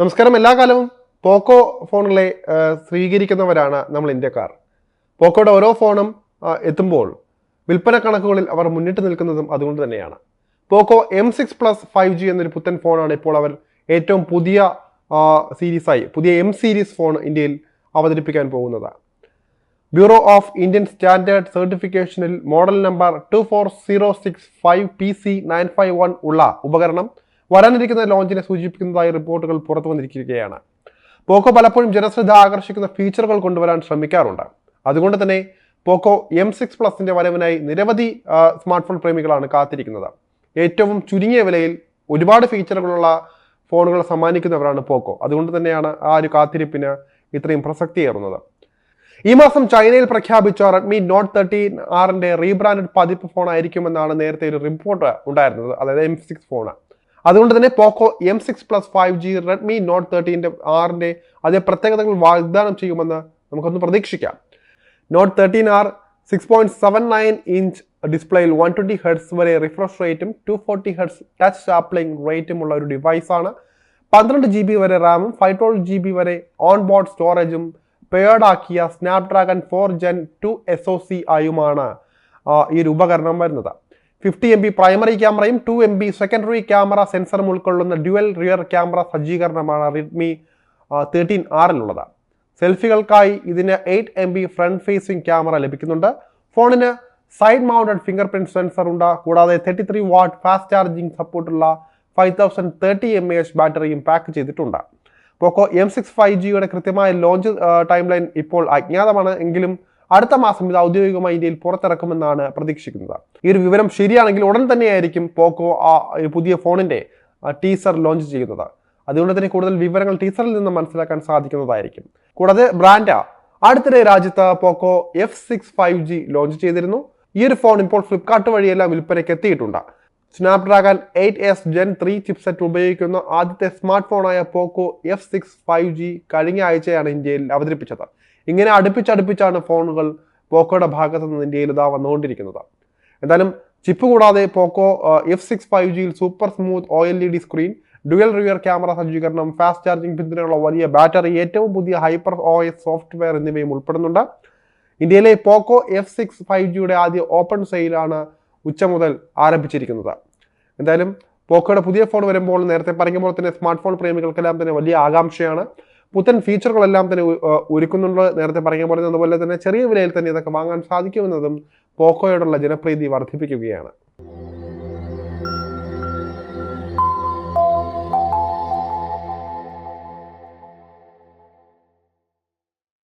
നമസ്കാരം. എല്ലാ കാലവും പോക്കോ ഫോണുകളെ സ്വീകരിക്കുന്നവരാണ് നമ്മൾ ഇന്ത്യക്കാർ. പോക്കോയുടെ ഓരോ ഫോണും എത്തുമ്പോൾ വിൽപ്പന കണക്കുകളിൽ അവർ മുന്നിട്ട് നിൽക്കുന്നതും അതുകൊണ്ട് തന്നെയാണ്. Poco M six plus five G എന്നൊരു പുത്തൻ ഫോണാണ് ഇപ്പോൾ അവർ ഏറ്റവും പുതിയ സീരീസായി പുതിയ എം സീരീസ് ഫോൺ ഇന്ത്യയിൽ അവതരിപ്പിക്കാൻ പോകുന്നത്. Bureau of Indian standard സർട്ടിഫിക്കേഷനിൽ model number two four zero six five P C nine five one ഉള്ള ഉപകരണം വരാനിരിക്കുന്ന ലോഞ്ചിനെ സൂചിപ്പിക്കുന്നതായി റിപ്പോർട്ടുകൾ പുറത്തു വന്നിരിക്കുകയാണ്. പോക്കോ പലപ്പോഴും ജനശ്രദ്ധ ആകർഷിക്കുന്ന ഫീച്ചറുകൾ കൊണ്ടുവരാൻ ശ്രമിക്കാറുണ്ട്. അതുകൊണ്ട് തന്നെ പോക്കോ എം സിക്സ് പ്ലസിന്റെ വരവിനായി നിരവധി സ്മാർട്ട് ഫോൺ പ്രേമികളാണ് കാത്തിരിക്കുന്നത്. ഏറ്റവും ചുരുങ്ങിയ വിലയിൽ ഒരുപാട് ഫീച്ചറുകളുള്ള ഫോണുകൾ സമ്മാനിക്കുന്നവരാണ് പോക്കോ. അതുകൊണ്ട് തന്നെയാണ് ആ ഒരു കാത്തിരിപ്പിന് ഇത്രയും പ്രസക്തിയേറുന്നത്. ഈ മാസം ചൈനയിൽ പ്രഖ്യാപിച്ച റെഡ്മി നോട്ട് തേർട്ടീൻ ആറിന്റെ റീബ്രാൻഡഡ് പതിപ്പ് ഫോൺ ആയിരിക്കുമെന്നാണ് നേരത്തെ ഒരു റിപ്പോർട്ട് ഉണ്ടായിരുന്നത്. അതായത് എം സിക്സ് ഫോൺ അതുകൊണ്ട് തന്നെ Poco M six plus five G Redmi note തേർട്ടീന്റെ ആറിന്റെ അതേ പ്രത്യേകതകൾ വാഗ്ദാനം ചെയ്യുമെന്ന് നമുക്കൊന്ന് പ്രതീക്ഷിക്കാം. Note thirteen R six point seven nine inch ഡിസ്പ്ലേയിൽ one twenty hertz വരെ റിഫ്രഷ് റേറ്റും two forty hertz touch sampling റേറ്റും ഉള്ള ഒരു ഡിവൈസാണ് പന്ത്രണ്ട് ജി ബി വരെ റാമും ഫൈവ് ട്വൽവ് ജി ബി വരെ ഓൺ ബോർഡ് സ്റ്റോറേജും പേർഡാക്കിയ Snapdragon four gen two S O C ആയുമാണ് ഈ ഒരു ഉപകരണം വരുന്നത്. ഫിഫ്റ്റി എം ബി പ്രൈമറി ക്യാമറയും two M B secondary camera സെൻസറും ഉൾക്കൊള്ളുന്ന ഡ്യുവൽ റിയർ ക്യാമറ സജ്ജീകരണമാണ് റെഡ്മി തേർട്ടീൻ ആറിലുള്ളത് സെൽഫികൾക്കായി ഇതിന് eight M B front facing camera ലഭിക്കുന്നുണ്ട്. ഫോണിന് side mounted fingerprint sensor ഉണ്ട്. കൂടാതെ thirty three watt fast charging സപ്പോർട്ടുള്ള five thousand thirty M A H ബാറ്ററിയും pack ചെയ്തിട്ടുണ്ട്. പോക്കോ എം സിക്സ് ഫൈവ് ജിയുടെ കൃത്യമായ ലോഞ്ച് ടൈം ലൈൻ ഇപ്പോൾ അജ്ഞാതമാണ്. എങ്കിലും അടുത്ത മാസം ഇത് ഔദ്യോഗികമായി ഇന്ത്യയിൽ പുറത്തിറക്കുമെന്നാണ് പ്രതീക്ഷിക്കുന്നത്. ഈ ഒരു വിവരം ശരിയാണെങ്കിൽ ഉടൻ തന്നെയായിരിക്കും പോക്കോ ആ പുതിയ ഫോണിന്റെ ടീസർ ലോഞ്ച് ചെയ്യുന്നത്. അതുകൊണ്ട് തന്നെ കൂടുതൽ വിവരങ്ങൾ ടീസറിൽ നിന്ന് മനസ്സിലാക്കാൻ സാധിക്കുന്നതായിരിക്കും. കൂടാതെ ബ്രാൻഡ അടുത്തിടെ രാജ്യത്ത് Poco F six five G launch ചെയ്തിരുന്നു. ഈ ഒരു ഫോൺ ഇപ്പോൾ ഫ്ലിപ്കാർട്ട് വഴിയെല്ലാം വിൽപ്പനയ്ക്ക് എത്തിയിട്ടുണ്ട്. Snapdragon eight S Gen three chipset ഉപയോഗിക്കുന്ന ആദ്യത്തെ smart ഫോണായ Poco F six five G കഴിഞ്ഞ ആഴ്ചയാണ് ഇന്ത്യയിൽ അവതരിപ്പിച്ചത്. ഇങ്ങനെ അടുപ്പിച്ചടുപ്പിച്ചാണ് ഫോണുകൾ പോക്കോയുടെ ഭാഗത്തു നിന്ന് ഇന്ത്യയിൽ ഇതാ വന്നുകൊണ്ടിരിക്കുന്നത്. എന്തായാലും ചിപ്പ് കൂടാതെ പോക്കോ എഫ് സിക്സ് ഫൈവ് ജിയിൽ super smooth O L E D screen dual rear camera സജ്ജീകരണം ഫാസ്റ്റ് ചാർജിംഗ് പിന്തുണയുള്ള വലിയ ബാറ്ററി ഏറ്റവും പുതിയ ഹൈപ്പർ ഒ എസ് സോഫ്റ്റ്വെയർ എന്നിവയും ഉൾപ്പെടുന്നുണ്ട്. ഇന്ത്യയിലെ പോക്കോ എഫ് സിക്സ് ഫൈവ് ജിയുടെ ആദ്യ ഓപ്പൺ സെയിലാണ് ഉച്ച മുതൽ ആരംഭിച്ചിരിക്കുന്നത്. എന്തായാലും പോക്കോയുടെ പുതിയ ഫോൺ വരുമ്പോൾ നേരത്തെ പറഞ്ഞ പോലെ തന്നെ സ്മാർട്ട് ഫോൺ പ്രേമികൾക്കെല്ലാം തന്നെ വലിയ ആകാംക്ഷയാണ്. പുത്തൻ ഫീച്ചറുകളെല്ലാം തന്നെ ഒരുക്കുന്നുണ്ട്. നേരത്തെ പറഞ്ഞ പോലെ അതുപോലെ തന്നെ ചെറിയ വിലയിൽ തന്നെ ഇതൊക്കെ വാങ്ങാൻ സാധിക്കുമെന്നതും പോക്കോയോടുള്ള ജനപ്രീതി വർദ്ധിപ്പിക്കുകയാണ്.